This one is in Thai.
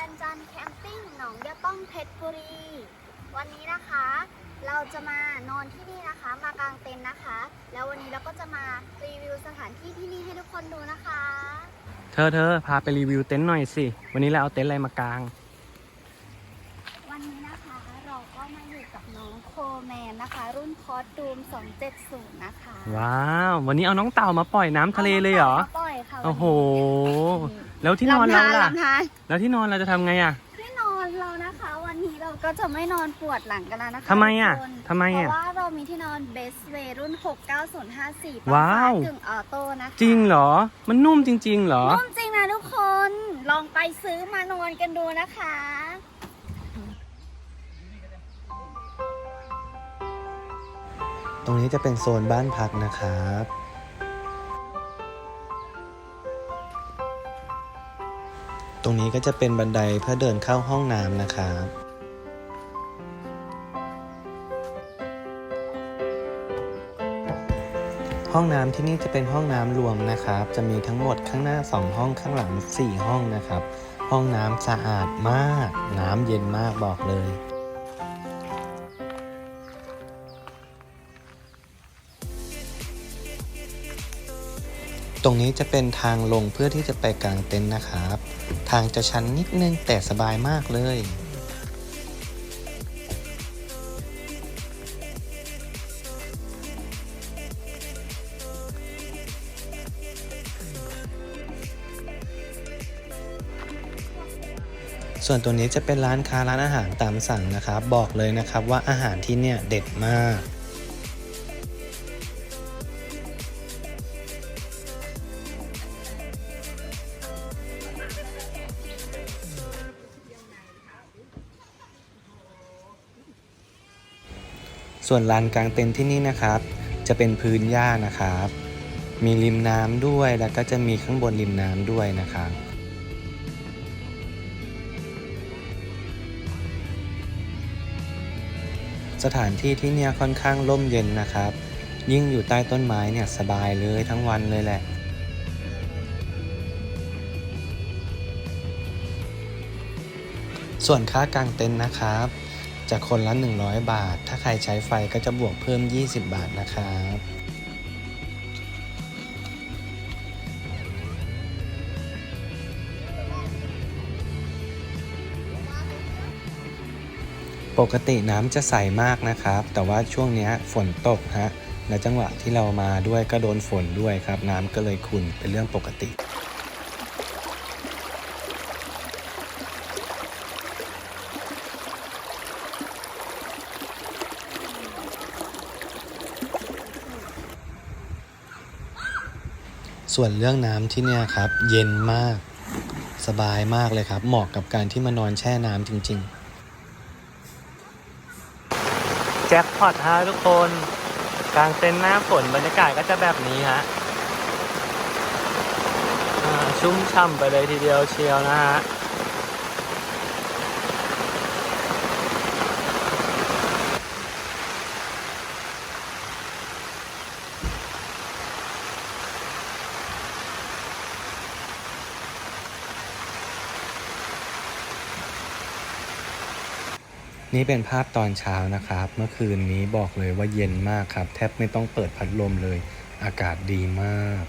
านจันแคมปิ้งหนองยะป้องเพชรบุรี วันนี้นะคะ เราจะมานอนที่นี่นะคะ มากางเต็นท์นะคะ แล้ววันนี้เราก็จะมารีวิวสถานที่ที่นี่ให้ทุกคนดูนะคะ เธอเธอพาไปรีวิวเต็นท์หน่อยสิ วันนี้เราเอาเต็นท์อะไรมากาง แมนนะคะ รุ่นคอสตูม 270 นะคะว้าว วันนี้เอาน้องเต่ามาปล่อยน้ำทะเลเลยเหรอาปล่อยค่ะวันนี้โอ้โห แล้วที่นอนลำเราธารล่ะ ลำธารแล้วที่นอนเราจะทำไงอะ ที่นอนเรานะคะ วันนี้เราก็จะไม่นอนปวดหลังกันแล้วนะคะทำไมอะทุกคนทำไมเพอะราะว่าเรามีที่นอน Best Way รุ่น 69054ว้าวกึ่งออโต้นะคะจริงเหรอ มันนุ่มจริง ๆ เหรอ นุ่มจริงนะทุกคน ลองไปซื้อมานอนกันดูนะคะ รงนี้จะเป็นโซนบ้านพักนะครับ ตรงนี้ก็จะเป็นบันไดเพื่อเดินเข้าห้องน้ำนะครับห้องน้ำที่นี่จะเป็นห้องน้ำรวมนะครับ จะมีทั้งหมดข้างหน้า 2 ห้องข้างหลัง 4 ห้องนะครับ ห้องน้ำสะอาดมาก น้ำเย็นมากบอกเลย ตรงนี้จะเป็นทางลงเพื่อที่จะไปกางเต็นท์นะครับ ทางจะชันนิดนึงแต่สบายมากเลย ส่วนตัวนี้จะเป็นร้านค้าร้านอาหารตามสั่งนะครับ บอกเลยนะครับว่าอาหารที่เนี่ยเด็ดมาก ส่วนลานกลางเต็นท์ที่นี่นะครับ จะเป็นพื้นหญ้านะครับ มีริมน้ำด้วยแล้วก็จะมีข้างบนริมน้ำด้วยนะครับสถานที่ที่เนี่ยค่อนข้างร่มเย็นนะครับ ยิ่งอยู่ใต้ต้นไม้เนี่ยสบายเลยทั้งวันเลยแหละ ส่วนค่ากางเต็นท์นะครับ จะคนละ 100 บาท ถ้าใครใช้ไฟก็จะบวกเพิ่ม 20 บาทนะครับปกติน้ำจะใสมากนะครับ แต่ว่าช่วงนี้ฝนตกฮะและจังหวะที่เรามาด้วยก็โดนฝนด้วยครับ น้ำก็เลยขุ่นเป็นเรื่องปกติ ส่วนเรื่องน้ำที่เนี่ยครับ เย็นมากสบายมากเลยครับ เหมาะกับการที่มานอนแช่น้ำจริง ๆ แจ็คพอตฮะทุกคน กลางเต็นท์หน้าฝนบรรยากาศก็จะแบบนี้ฮะชุ่มฉ่ำไปเลยทีเดียวเชียวนะฮะ นี่เป็นภาพตอนเช้านะครับ เมื่อคืนนี้บอกเลยว่าเย็นมากครับ แทบไม่ต้องเปิดพัดลมเลย อากาศดีมาก